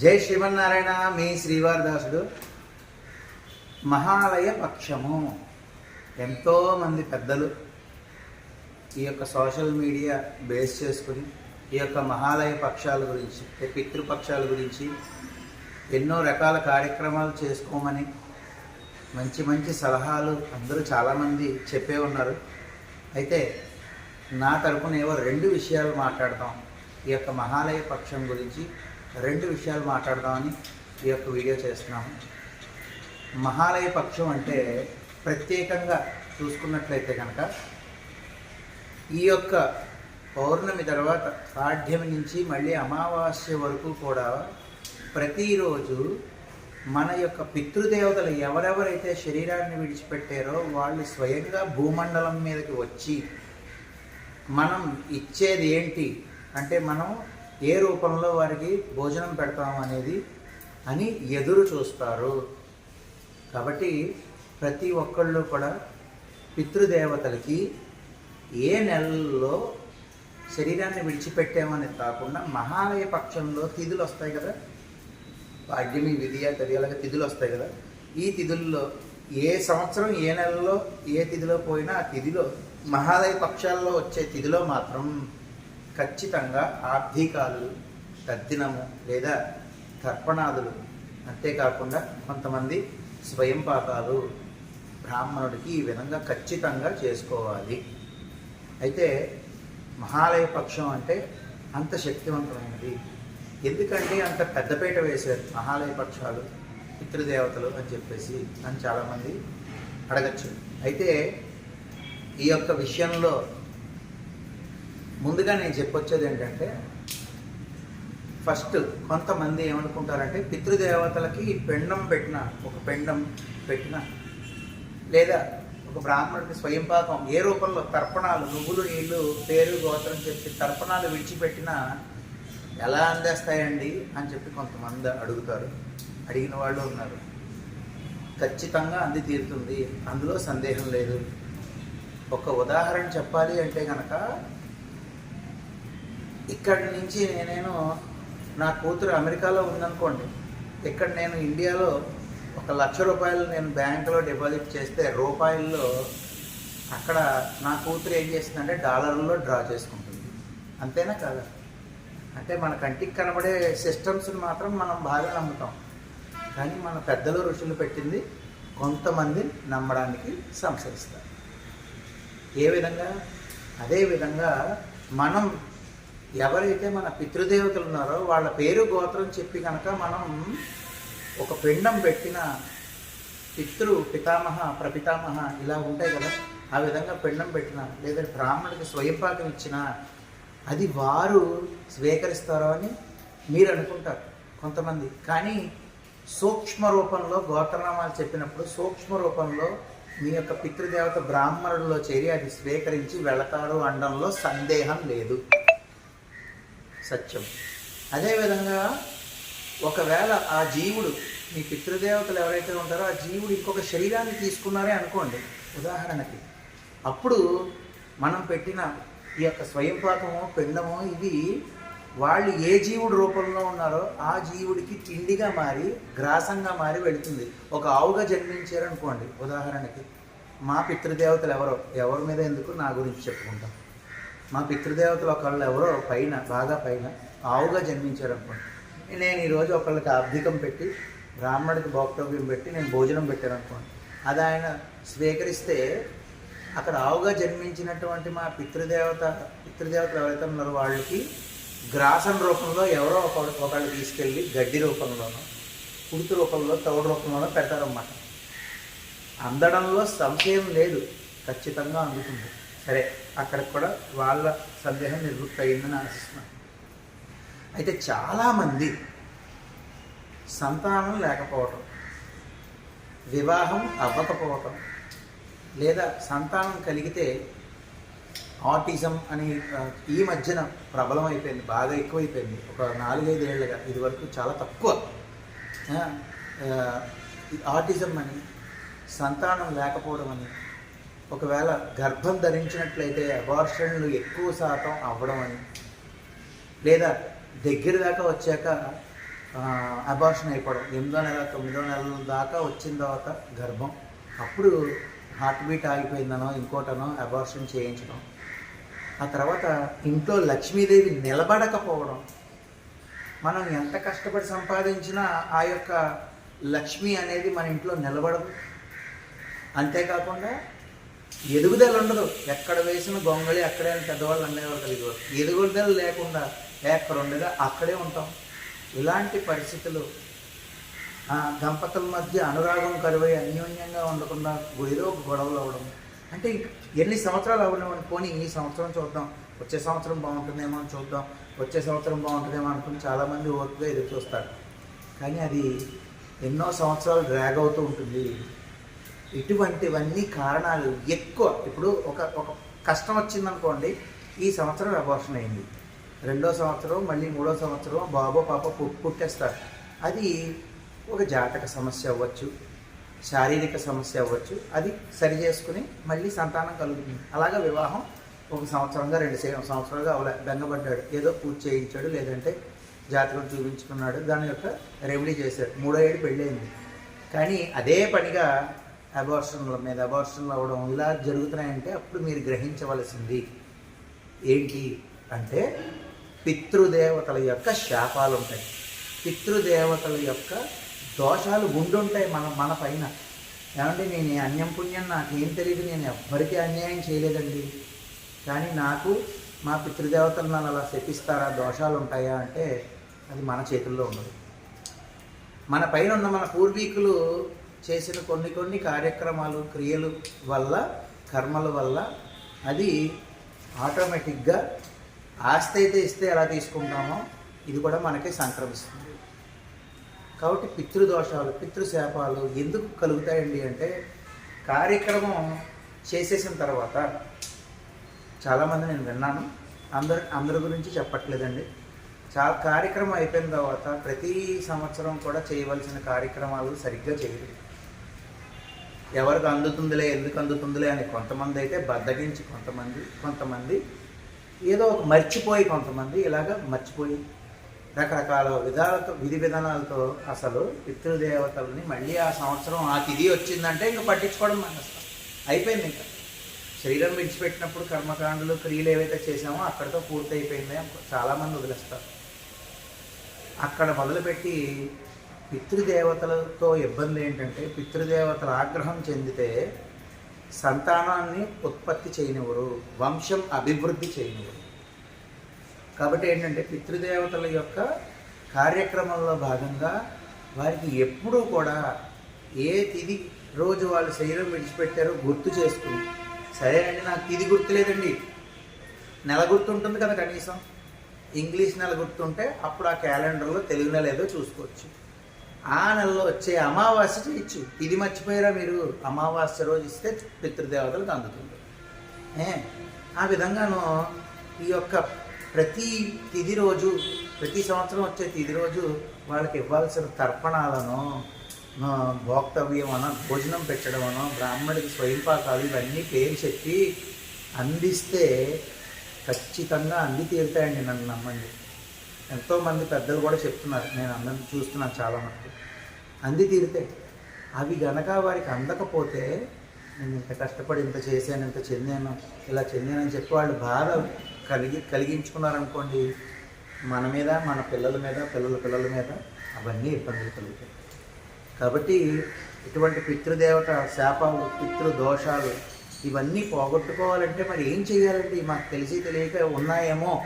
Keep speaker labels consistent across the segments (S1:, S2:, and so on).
S1: జై శ్రీమన్నారాయణ మీ శ్రీవారదాసుడు. మహాలయ పక్షము. ఎంతోమంది పెద్దలు ఈ యొక్క సోషల్ మీడియా బేస్ చేసుకుని ఈ యొక్క మహాలయ పక్షాల గురించి పితృపక్షాల గురించి ఎన్నో రకాల కార్యక్రమాలు చేసుకోమని మంచి మంచి సలహాలు అందరూ చాలామంది చెప్పే ఉన్నారు. అయితే నా తరపున ఏవో రెండు విషయాలు మాట్లాడదాం. ఈ యొక్క మహాలయ పక్షం గురించి రెండు విషయాలు మాట్లాడదామని ఈ యొక్క వీడియో చేస్తున్నాము. మహాలయ పక్షం అంటే ప్రత్యేకంగా చూసుకున్నట్లయితే కనుక ఈ యొక్క పౌర్ణమి తర్వాత సాధ్యం నుంచి మళ్ళీ అమావాస్య వరకు కూడా ప్రతిరోజు మన యొక్క పితృదేవతలు ఎవరెవరైతే శరీరాన్ని విడిచిపెట్టారో వాళ్ళు స్వయంగా భూమండలం మీదకి వచ్చి మనం ఇచ్చేది ఏంటి? అంటే మనం ఏ రూపంలో వారికి భోజనం పెడతాం అనేది అని ఎదురు చూస్తారు. కాబట్టి ప్రతి ఒక్కళ్ళు కూడా పితృదేవతలకి ఏ నెలల్లో శరీరాన్ని విడిచిపెట్టామని కాకుండా మహాలయ పక్షంలో తిథులు వస్తాయి కదా. పాడ్యమి విధియ తదియాలుగా తిథులు వస్తాయి కదా. ఈ తిథుల్లో ఏ సంవత్సరం ఏ నెలలో ఏ తిథిలో పోయినా ఆ తిథిలో మహాలయ పక్షాల్లో వచ్చే తిథిలో మాత్రం ఖచ్చితంగా ఆర్థికాలు తద్దినము లేదా తర్పణాదులు. అంతేకాకుండా కొంతమంది స్వయం పాకాలు బ్రాహ్మణుడికి ఈ విధంగా ఖచ్చితంగా చేసుకోవాలి. అయితే మహాలయ పక్షం అంటే అంత శక్తివంతమైనది. ఎందుకంటే అంత పెద్దపేట వేశారు మహాలయ పక్షాలు పితృదేవతలు అని చెప్పేసి అని చాలామంది అడగచ్చు. అయితే ఈ యొక్క విషయంలో ముందుగా నేను చెప్పొచ్చేది ఏంటంటే ఫస్ట్ కొంతమంది ఏమనుకుంటారంటే పితృదేవతలకి పెండం పెట్టిన ఒక పెండం పెట్టిన లేదా ఒక బ్రాహ్మణుడికి స్వయం పాకం ఏ రూపంలో తర్పణాలు నువ్వులు నీళ్ళు పేరు గోత్రం చెప్పి తర్పణాలు విడిచిపెట్టినా ఎలా అందేస్తాయండి అని చెప్పి కొంతమంది అడుగుతారు. అడిగిన వాళ్ళు ఉన్నారు. ఖచ్చితంగా అంది తీరుతుంది. అందులో సందేహం లేదు. ఒక ఉదాహరణ చెప్పాలి అంటే కనుక ఇక్కడి నుంచి నేను నా కూతురు అమెరికాలో ఉందనుకోండి ఇక్కడ నేను ఇండియాలో ఒక లక్ష రూపాయలు నేను బ్యాంకులో డిపాజిట్ చేస్తే రూపాయల్లో అక్కడ నా కూతురు ఏం చేస్తుందంటే డాలర్లో డ్రా చేసుకుంటుంది. అంతేనా కాదా? అంటే మన కంటికి కనబడే సిస్టమ్స్ని మాత్రం మనం బాగా నమ్ముతాం. కానీ మన పెద్దలు ఋషులు పెట్టింది కొంతమంది నమ్మడానికి సంశయిస్తారు. ఏ విధంగా? అదే విధంగా మనం ఎవరైతే మన పితృదేవతలు ఉన్నారో వాళ్ళ పేరు గోత్రం చెప్పి కనుక మనం ఒక పిండం పెట్టిన పితృ పితామహ ప్రపితామహ ఇలా ఉంటాయి కదా ఆ విధంగా పిండం పెట్టిన లేదా బ్రాహ్మణుడికి స్వయంపాకం ఇచ్చిన అది వారు స్వీకరిస్తారో అని మీరు అనుకుంటారు కొంతమంది. కానీ సూక్ష్మ రూపంలో గోత్రనామాలు చెప్పినప్పుడు సూక్ష్మ రూపంలో మీ యొక్క పితృదేవత బ్రాహ్మణుల్లో చేరి అది స్వీకరించి వెళతారు అనడంలో సందేహం లేదు. సత్యం. అదేవిధంగా ఒకవేళ ఆ జీవుడు మీ పితృదేవతలు ఎవరైతే ఉంటారో ఆ జీవుడు ఇంకొక శరీరాన్ని తీసుకున్నారే అనుకోండి ఉదాహరణకి. అప్పుడు మనం పెట్టిన ఈ యొక్క స్వయంపాకము పిండము ఇవి వాళ్ళు ఏ జీవుడు రూపంలో ఉన్నారో ఆ జీవుడికి తిండిగా మారి గ్రాసంగా మారి వెళుతుంది. ఒక ఆవుగా జన్మించారు అనుకోండి ఉదాహరణకి. మా పితృదేవతలు ఎవరో? ఎవరి మీద ఎందుకు? నా గురించి చెప్పుకుంటాం. మా పితృదేవతలు ఒకళ్ళు ఎవరో పైన బాగా పైన ఆవుగా జన్మించారు అనుకోండి. నేను ఈరోజు ఒకళ్ళకి అబ్ధికం పెట్టి బ్రాహ్మణుడికి భోక్తవ్యం పెట్టి నేను భోజనం పెట్టాను అనుకోండి. అది ఆయన స్వీకరిస్తే అక్కడ ఆవుగా జన్మించినటువంటి మా పితృదేవత పితృదేవతలు ఎవరైతే ఉన్నారో వాళ్ళకి గ్రాసం రూపంలో ఎవరో ఒకళ్ళు ఒకళ్ళు తీసుకెళ్ళి గడ్డి రూపంలోనో కుడుతు రూపంలో తౌడు రూపంలోనో పెడతారన్నమాట. అందడంలో సంశయం లేదు. ఖచ్చితంగా అందుతుంది సరే అక్కడికి కూడా వాళ్ళ సందేహం నివృత్తి అయిందని ఆశిస్తున్నాను. అయితే చాలామంది సంతానం లేకపోవటం వివాహం అవ్వకపోవటం లేదా సంతానం కలిగితే ఆటిజం అని ఈ మధ్యన ప్రబలం అయిపోయింది బాగా ఎక్కువైపోయింది. ఒక నాలుగైదేళ్ళుగా ఇది వరకు చాలా తక్కువ. ఆటిజం అని సంతానం లేకపోవడం అని ఒకవేళ గర్భం ధరించినట్లయితే అబార్షన్లు ఎక్కువ శాతం అవ్వడం అని. లేదా దగ్గర దాకా వచ్చాక అబార్షన్ అయిపోవడం. ఎనిమిదో నెల తొమ్మిదో నెలల దాకా వచ్చిన తర్వాత గర్భం. అప్పుడు హార్ట్ బీట్ ఆగిపోయిందనో ఇంకోటనో అబార్షన్ చేయించడం. ఆ తర్వాత ఇంట్లో లక్ష్మీదేవి నిలబడకపోవడం. మనం ఎంత కష్టపడి సంపాదించినా ఆ యొక్క లక్ష్మి అనేది మన ఇంట్లో నిలబడదు. అంతేకాకుండా ఎదుగుదల ఉండదు. ఎక్కడ వేసిన గొంగళి అక్కడే అని పెద్దవాళ్ళు అనేవారు కలిగి ఎదుగుదల లేకుండా ఎక్కడ ఉండగా అక్కడే ఉంటాం. ఇలాంటి పరిస్థితులు దంపతుల మధ్య అనురాగం కరువై అన్యోన్యంగా ఉండకుండా ఏదో ఒక గొడవలు అవ్వడం. అంటే ఎన్ని సంవత్సరాలు అవ్వడం పోనీ ఈ సంవత్సరం చూద్దాం. వచ్చే సంవత్సరం బాగుంటుందేమో అని చూద్దాం. వచ్చే సంవత్సరం బాగుంటుందేమో అనుకుని చాలామంది ఓర్పుగా ఎదురు చూస్తారు. కానీ అది ఎన్నో సంవత్సరాలు డ్రాగ్ అవుతూ ఉంటుంది. ఇటువంటివన్నీ కారణాలు ఎక్కువ. ఇప్పుడు ఒక ఒక కష్టం వచ్చిందనుకోండి ఈ సంవత్సరం అబార్షన్ అయింది. రెండో సంవత్సరం మళ్ళీ మూడో సంవత్సరం బాబో పాప పుట్టేస్తారు. అది ఒక జాతక సమస్య అవ్వచ్చు శారీరక సమస్య అవ్వచ్చు అది సరి చేసుకుని మళ్ళీ సంతానం కలుగుతుంది. అలాగే వివాహం ఒక సంవత్సరంగా రెండు సంవత్సరాలుగా అవలే బెంగపడ్డాడు. ఏదో పూజ చేయించాడు లేదంటే జాతకం చూపించుకున్నాడు దాని యొక్క రెమెడీ చేశాడు. మూడో ఏడు పెళ్ళయింది. కానీ అదే పనిగా అబార్షన్ల మీద అబార్షన్లు అవ్వడం ఇలా జరుగుతున్నాయంటే అప్పుడు మీరు గ్రహించవలసింది ఏంటి అంటే పితృదేవతల యొక్క శాపాలు ఉంటాయి. పితృదేవతల యొక్క దోషాలు ఉండుంటాయి మన మన పైన. ఏమంటే నేను ఈ అన్యం పుణ్యం నాకేం తెలియదు నేను ఎవ్వరికీ అన్యాయం చేయలేదండి. కానీ నాకు మా పితృదేవతలు నన్ను అలా శపిస్తారా దోషాలు ఉంటాయా అంటే అది మన చేతుల్లో ఉండదు. మన పైన ఉన్న మన పూర్వీకులు చేసిన కొన్ని కొన్ని కార్యక్రమాలు క్రియలు వల్ల కర్మల వల్ల అది ఆటోమేటిక్గా ఆస్తి అయితే ఇస్తే ఎలా తీసుకుంటామో ఇది కూడా మనకి సంక్రమిస్తుంది. కాబట్టి పితృదోషాలు పితృశాపాలు ఎందుకు కలుగుతాయండి అంటే కార్యక్రమం చేసేసిన తర్వాత చాలామంది నేను విన్నాను అందరు అందరి గురించి చెప్పట్లేదండి. చాలా కార్యక్రమం అయిపోయిన తర్వాత ప్రతి సంవత్సరం కూడా చేయవలసిన కార్యక్రమాలు సరిగ్గా చేయరు. ఎవరికి అందుతుందిలే ఎందుకు అందుతుందిలే అని కొంతమంది అయితే బద్దగించి కొంతమంది కొంతమంది ఏదో ఒక మర్చిపోయి కొంతమంది ఇలాగ మర్చిపోయి రకరకాల విధాలతో విధి విధానాలతో అసలు పితృదేవతల్ని మళ్ళీ ఆ సంవత్సరం ఆ తిది వచ్చిందంటే ఇంకా పట్టించుకోవడం మానేస్తాం. అయిపోయింది ఇంకా. శరీరం విడిచిపెట్టినప్పుడు కర్మకాండలు క్రియలు ఏవైతే చేసామో అక్కడితో పూర్తి అయిపోయింది చాలామంది వదిలేస్తారు. అక్కడ మొదలుపెట్టి పితృదేవతలతో ఇబ్బంది ఏంటంటే పితృదేవతల ఆగ్రహం చెందితే సంతానాన్ని ఉత్పత్తి చేయనివ్వరు వంశం అభివృద్ధి చేయనివ్వరు. కాబట్టి ఏంటంటే పితృదేవతల యొక్క కార్యక్రమంలో భాగంగా వారికి ఎప్పుడూ కూడా ఏ తిది రోజు వాళ్ళు శరీరం విడిచిపెట్టారో గుర్తు చేసుకుని సరే అండి నాకు తిది గుర్తులేదండి నెల గుర్తుంటుంది కదా కనీసం ఇంగ్లీష్ నెల గుర్తుంటే అప్పుడు ఆ క్యాలెండర్లో తెలుగు నెల ఏదో చూసుకోవచ్చు. ఆ నెలలో వచ్చే అమావాస్య చేయొచ్చు. ఇది మర్చిపోయారా మీరు? అమావాస్య రోజు ఇస్తే పితృదేవతలకు అందుతుంది. ఏ? ఆ విధంగాను ఈ యొక్క ప్రతి తిది రోజు ప్రతి సంవత్సరం వచ్చే తిది రోజు వాళ్ళకి ఇవ్వాల్సిన తర్పణాలను భోక్తవ్యం అన భోజనం పెట్టడం అనో బ్రాహ్మణుడికి స్వయంపాకాలు ఇవన్నీ పేరు చెప్పి అందిస్తే ఖచ్చితంగా అంది తీరుతాయండి నన్ను నమ్మండి. ఎంతోమంది పెద్దలు కూడా చెప్తున్నారు నేను అందరిని చూస్తున్నాను చాలా మంది అంది తీరితే అవి గనక వారికి అందకపోతే నేను ఇంత కష్టపడి ఇంత చేశాను ఇంత చెందాను ఇలా చెందానని చెప్పి వాళ్ళు బాధ కలిగి కలిగించుకున్నారనుకోండి మన మీద మన పిల్లల మీద పిల్లల పిల్లల మీద అవన్నీ ఇబ్బందులు కలుగుతాయి. కాబట్టి ఇటువంటి పితృదేవత శాపాలు పితృదోషాలు ఇవన్నీ పోగొట్టుకోవాలంటే మరి ఏం చేయాలండి? మాకు తెలిసి తెలియక ఉన్నాయేమో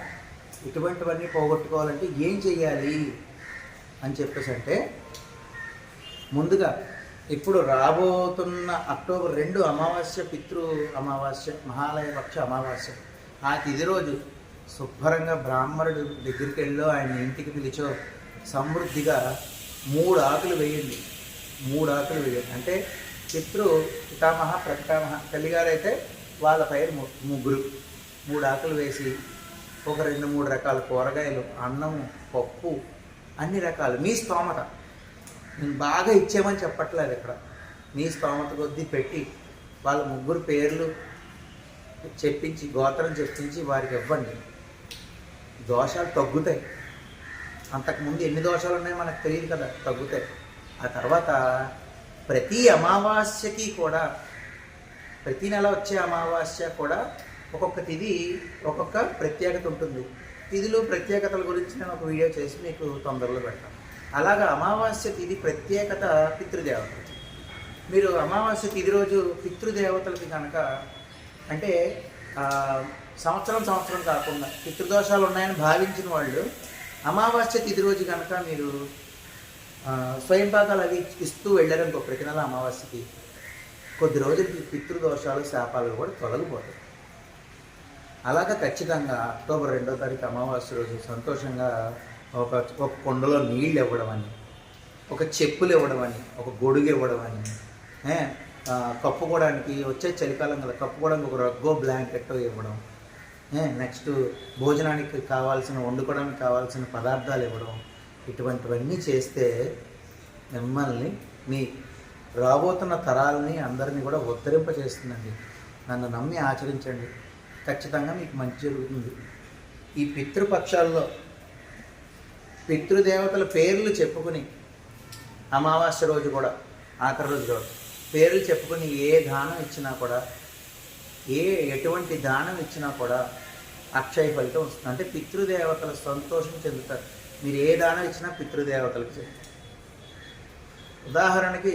S1: ఇటువంటివన్నీ పోగొట్టుకోవాలంటే ఏం చెయ్యాలి అని చెప్పేసి అంటే ముందుగా ఇప్పుడు రాబోతున్న అక్టోబర్ రెండు అమావాస్య పితృ అమావాస్య మహాలయ పక్ష అమావాస్య. ఆ తిది రోజు శుభ్రంగా బ్రాహ్మణుడు దగ్గరికి వెళ్ళో ఆయన ఇంటికి పిలిచో సమృద్ధిగా మూడు ఆకులు వేయండి. మూడు ఆకులు వేయండి. అంటే పితృ పితామహ ప్రపితామహ తల్లిగారైతే వాళ్ళ పైన ముగ్గురు మూడు ఆకులు వేసి ఒక రెండు మూడు రకాల కూరగాయలు అన్నము పప్పు అన్ని రకాలు. మీ స్తోమత. నేను బాగా ఇచ్చామని చెప్పట్లేదు ఇక్కడ. మీ స్తోమత కొద్దీ పెట్టి వాళ్ళ ముగ్గురు పేర్లు చెప్పించి గోత్రం చెప్పించి వారికి ఇవ్వండి. దోషాలు తగ్గుతాయి. అంతకుముందు ఎన్ని దోషాలు ఉన్నాయో మనకు తెలియదు కదా తగ్గుతాయి. ఆ తర్వాత ప్రతి అమావాస్యకి కూడా ప్రతి నెల వచ్చే అమావాస్య కూడా ఒక్కొక్క తిథి ఒక్కొక్క ప్రత్యేకత ఉంటుంది. తిథులు ప్రత్యేకతల గురించి నేను ఒక వీడియో చేసి మీకు తొందరలో పెడతాను. అలాగా అమావాస్య తిథి ప్రత్యేకత పితృదేవతలు మీరు అమావాస్య తిథి రోజు పితృదేవతలకి కనుక అంటే సంవత్సరం సంవత్సరం కాకుండా పితృదోషాలు ఉన్నాయని భావించిన వాళ్ళు అమావాస్య తిథి రోజు కనుక మీరు స్వయంపాకాలు స్వయం అవి ఇస్తూ వెళ్ళారనుకో ప్రతి నెల అమావాస్యకి కొద్ది రోజులకి పితృదోషాలు శాపాలు కూడా తొలగిపోతాయి. అలాగా ఖచ్చితంగా అక్టోబర్ రెండో తారీఖు అమావాస్య రోజు సంతోషంగా ఒక ఒక కొండలో నీళ్ళు ఇవ్వడం అని ఒక చెప్పులు ఇవ్వడం అని ఒక గొడుగు ఇవ్వడం అని కప్పుకోవడానికి వచ్చే చలికాలం కదా కప్పుకోవడానికి ఒక రగ్గో బ్లాంకెట్ ఇవ్వడం నెక్స్ట్ భోజనానికి కావాల్సిన వండుకోవడానికి కావాల్సిన పదార్థాలు ఇవ్వడం ఇటువంటివన్నీ చేస్తే మిమ్మల్ని మీ రాబోతున్న తరాలని అందరినీ కూడా ఉద్ధరింప చేస్తుందండి నన్ను నమ్మి ఆచరించండి. ఖచ్చితంగా మీకు మంచి జరుగుతుంది. ఈ పితృపక్షాల్లో పితృదేవతల పేర్లు చెప్పుకుని అమావాస్య రోజు కూడా ఆఖరి రోజు కూడా పేర్లు చెప్పుకుని ఏ దానం ఇచ్చినా కూడా ఏ ఎటువంటి దానం ఇచ్చినా కూడా అక్షయ ఫలితం వస్తుంది. అంటే పితృదేవతలు సంతోషం చెందుతారు. మీరు ఏ దానం ఇచ్చినా పితృదేవతలకు చెందుతారు ఉదాహరణకి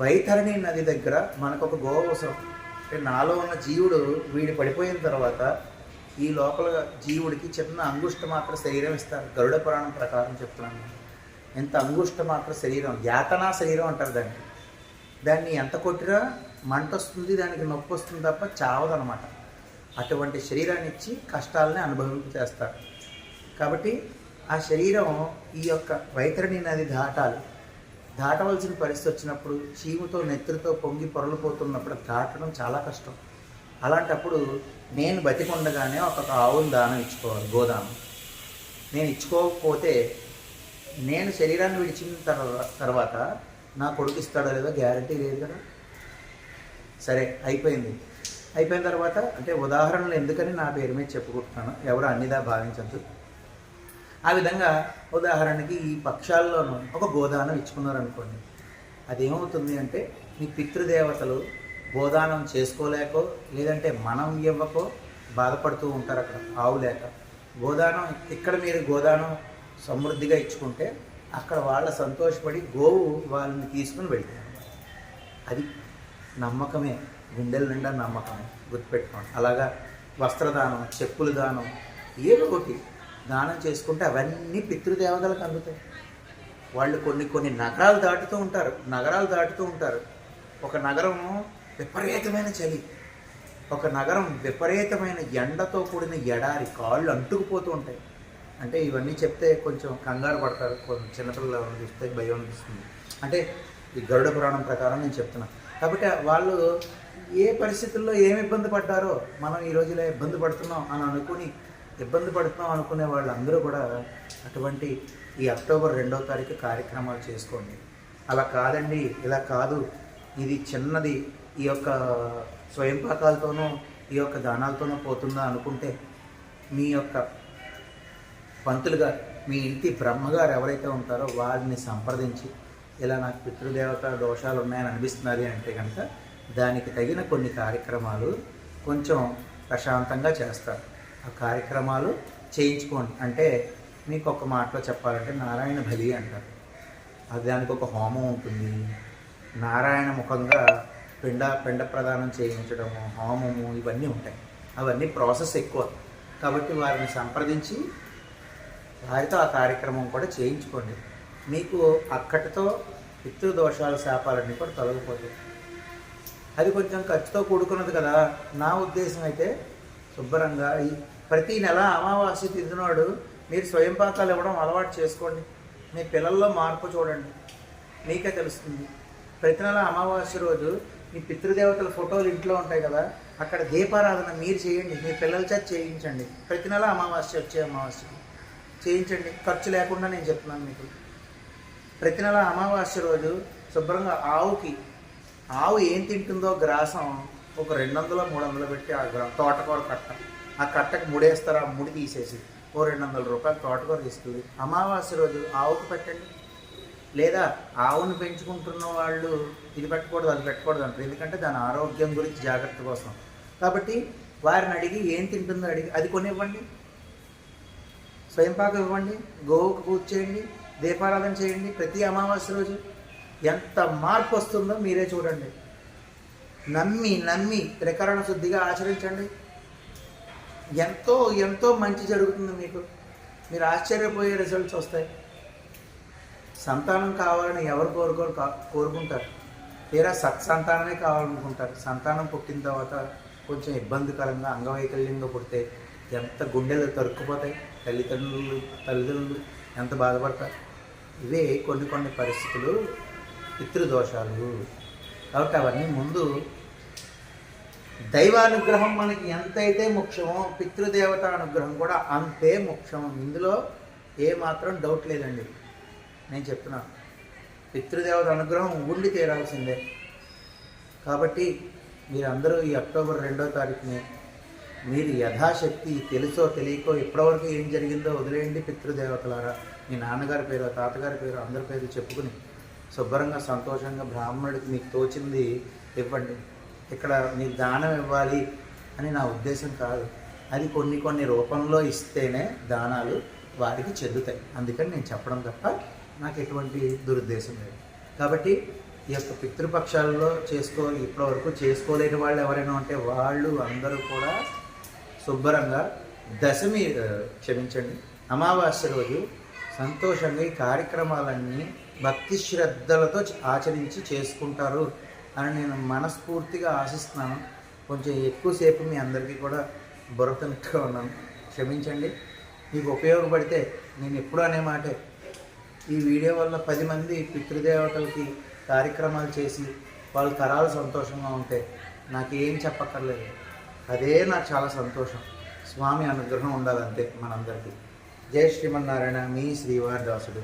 S1: వైతరణి నది దగ్గర మనకు ఒక గోవసం అంటే నాలో ఉన్న జీవుడు వీడు పడిపోయిన తర్వాత ఈ లోపల జీవుడికి చిన్న అంగుష్ట మాత్ర శరీరం ఇస్తారు. గరుడ పురాణం ప్రకారం చెప్తున్నాను ఎంత అంగుష్ట మాత్ర శరీరం? యాతనా శరీరం అంటారు దాన్ని. దాన్ని ఎంత కొట్టినా మంట వస్తుంది దానికి నొప్పి వస్తుంది తప్ప చావదనమాట అటువంటి శరీరాన్ని ఇచ్చి కష్టాలని అనుభవింప చేస్తారు. కాబట్టి ఆ శరీరం ఈ యొక్క వైతరణి నది దాటాలి దాటవలసిన పరిస్థితి వచ్చినప్పుడు చీముతో నెత్తితో పొంగి పొరలిపోతున్నప్పుడు దాటడం చాలా కష్టం. అలాంటప్పుడు నేను బతికొండగానే ఒక ఆవును దానం ఇచ్చుకోవాలి గోదానం నేను ఇచ్చుకోకపోతే నేను శరీరాన్ని విడిచిన తర్వాత నా కొడుకు ఇస్తాడో లేదో గ్యారంటీ లేదు కదా. సరే అయిపోయింది. అయిపోయిన తర్వాత అంటే ఉదాహరణలు ఎందుకని నా పేరు మీద చెప్పుకుంటున్నాను? ఎవరు అన్నిదా భావించద్దు. ఆ విధంగా ఉదాహరణకి ఈ పక్షాల్లోనూ ఒక గోదానం ఇచ్చుకున్నారు అనుకోండి అదేమవుతుంది అంటే మీ పితృదేవతలు గోదానం చేసుకోలేకో లేదంటే మనం ఇవ్వకో బాధపడుతూ ఉంటారు అక్కడ ఆవు లేక. గోదానం ఇక్కడ మీరు గోదానం సమృద్ధిగా ఇచ్చుకుంటే అక్కడ వాళ్ళ సంతోషపడి గోవు వాళ్ళని తీసుకుని వెళ్తారు. అది నమ్మకమే గుండెల నిండా నమ్మకమే గుర్తుపెట్టుకోండి. అలాగా వస్త్రదానం చెప్పుల దానం ఏదో ఒకటి. దానం చేసుకుంటే అవన్నీ పితృదేవతలకు అందుతాయి. వాళ్ళు కొన్ని కొన్ని నగరాలు దాటుతూ ఉంటారు నగరాలు దాటుతూ ఉంటారు. ఒక నగరం విపరీతమైన చలి ఒక నగరం విపరీతమైన ఎండతో కూడిన ఎడారి కాళ్ళు అంటుకుపోతూ ఉంటాయి. అంటే ఇవన్నీ చెప్తే కొంచెం కంగారు పడతారు కొంచెం చిన్నపిల్లలు చూస్తే భయం అనిపిస్తుంది. అంటే ఈ గరుడ పురాణం ప్రకారం నేను చెప్తున్నా. కాబట్టి వాళ్ళు ఏ పరిస్థితుల్లో ఏమి ఇబ్బంది పడ్డారో మనం ఈ రోజులో ఇబ్బంది పడుతున్నాం అని అనుకుని ఇబ్బంది పడుతున్నాం అనుకునే వాళ్ళందరూ కూడా అటువంటి ఈ అక్టోబర్ రెండవ తారీఖు కార్యక్రమాలు చేసుకోండి. అలా కాదండి ఇలా కాదు. ఇది చిన్నది. ఈ యొక్క స్వయం పాకాలతోనూ ఈ యొక్క దానాలతోనూ పోతుందా అనుకుంటే మీ యొక్క పంతులుగా మీ ఇంటి బ్రహ్మగారు ఎవరైతే ఉంటారో వారిని సంప్రదించి ఇలా నాకు పితృదేవత దోషాలు ఉన్నాయని అనిపిస్తున్నది అంటే కనుక దానికి తగిన కొన్ని కార్యక్రమాలు కొంచెం ప్రశాంతంగా చేస్తారు. కార్యక్రమాలు చేయించుకోండి. అంటే మీకు ఒక మాటలో చెప్పాలంటే నారాయణ బలి అంటారు. అది దానికి ఒక హోమం ఉంటుంది. నారాయణ ముఖంగా పిండ పిండ ప్రదానం చేయించడము హోమము ఇవన్నీ ఉంటాయి. అవన్నీ ప్రాసెస్ ఎక్కువ. కాబట్టి వారిని సంప్రదించి వారితో ఆ కార్యక్రమం కూడా చేయించుకోండి. మీకు అక్కటితో పితృదోషాల శాపాలన్నీ కూడా తొలగిపోతాయి. అది కొంచెం ఖర్చుతో కూడుకున్నది కదా. నా ఉద్దేశం అయితే శుభ్రంగా ఈ ప్రతి నెల అమావాస్య తిరిగినాడు మీరు స్వయం పాకాలు ఇవ్వడం అలవాటు చేసుకోండి. మీ పిల్లల్లో మార్పు చూడండి. మీకే తెలుస్తుంది. ప్రతి నెల అమావాస్య రోజు మీ పితృదేవతల ఫోటోలు ఇంట్లో ఉంటాయి కదా అక్కడ దీపారాధన మీరు చేయండి. మీ పిల్లల చేత చేయించండి. ప్రతి నెల అమావాస్య వచ్చే అమావాస్యకి చేయించండి. ఖర్చు లేకుండా నేను చెప్తున్నాను మీకు. ప్రతి నెల అమావాస్య రోజు శుభ్రంగా ఆవుకి ఆవు ఏం తింటుందో గ్రాసం ఒక రెండు వందలు మూడు వందలు పెట్టి ఆ గ్రా తోటకూర కట్ట. ఆ కట్టకు ముడేస్తారు ఆ ముడి తీసేసి ఓ రెండు వందల రూపాయలు తోటకూర ఇస్తుంది అమావాస్య రోజు ఆవుకు పెట్టండి. లేదా ఆవును పెంచుకుంటున్న వాళ్ళు ఇది పెట్టకూడదు అది పెట్టకూడదు అంటారు. ఎందుకంటే దాని ఆరోగ్యం గురించి జాగ్రత్త కోసం. కాబట్టి వారిని అడిగి ఏం తింటుందో అడిగి అది కొనివ్వండి. స్వయంపాకం ఇవ్వండి. గోవుకు పూజ చేయండి. దీపారాధన చేయండి. ప్రతి అమావాస్య రోజు ఎంత మార్పు వస్తుందో మీరే చూడండి. నమ్మి నమ్మి ప్రకరణ శుద్ధిగా ఆచరించండి. ఎంతో ఎంతో మంచి జరుగుతుంది మీకు. మీరు ఆశ్చర్యపోయే రిజల్ట్స్ వస్తాయి. సంతానం కావాలని ఎవరు కోరుకోరు కా- కోరుకుంటారు. తీరా సత్సంతానమే కావాలనుకుంటారు. సంతానం పుట్టిన తర్వాత కొంచెం ఇబ్బందికరంగా అంగవైకల్యంగా పుడితే ఎంత గుండెలు తరుక్కుపోతాయి. తల్లిదండ్రులు తల్లిదండ్రులు ఎంత బాధపడతారు. ఇవే కొన్ని కొన్ని పరిస్థితులు పితృదోషాలు. కాబట్టి అవన్నీ ముందు దైవానుగ్రహం మనకి ఎంతైతే ముఖ్యమో పితృదేవత అనుగ్రహం కూడా అంతే ముఖ్యం ఇందులో ఏ మాత్రం డౌట్ లేదండి. నేను చెప్తున్నాను పితృదేవత అనుగ్రహం ఉండి తీరాల్సిందే. కాబట్టి మీరందరూ ఈ అక్టోబర్ రెండో తారీఖుని మీరు యథాశక్తి తెలుసో తెలియకో ఇప్పటివరకు ఏం జరిగిందో వదిలేయండి పితృదేవతలారా. మీ నాన్నగారి పేరు తాతగారి పేరు అందరి పేరు చెప్పుకుని శుభ్రంగా సంతోషంగా బ్రాహ్మణుడికి మీకు తోచింది ఇవ్వండి. ఇక్కడ మీరు దానం ఇవ్వాలి అని నా ఉద్దేశం కాదు. అది కొన్ని కొన్ని రూపంలో ఇస్తేనే దానాలు వారికి చెందుతాయి అందుకని నేను చెప్పడం తప్ప నాకు ఎటువంటి దురుద్దేశం లేదు. కాబట్టి ఈ యొక్క పితృపక్షాలలో చేసుకో ఇప్పటివరకు చేసుకోలేని వాళ్ళు ఎవరైనా ఉంటే వాళ్ళు అందరూ కూడా శుభ్రంగా దశమి క్షమించండి అమావాస్య రోజు సంతోషంగా ఈ కార్యక్రమాలన్నీ భక్తి శ్రద్ధలతో ఆచరించి చేసుకుంటారు. అని నేను మనస్ఫూర్తిగా ఆశిస్తున్నాను. కొంచెం ఎక్కువసేపు మీ అందరికీ కూడా బుర్రతనట్టుగా ఉన్నాను. క్షమించండి. మీకు ఉపయోగపడితే నేను ఎప్పుడు అనే మాటే. ఈ వీడియో వల్ల పది మంది పితృదేవతలకి కార్యక్రమాలు చేసి వాళ్ళ తరాలు సంతోషంగా ఉంటే నాకేం చెప్పక్కర్లేదు. అదే నాకు చాలా సంతోషం. స్వామి అనుగ్రహం ఉండాలంతే మనందరికీ. జై శ్రీమన్నారాయణ మీ శ్రీవారి దాసుడు.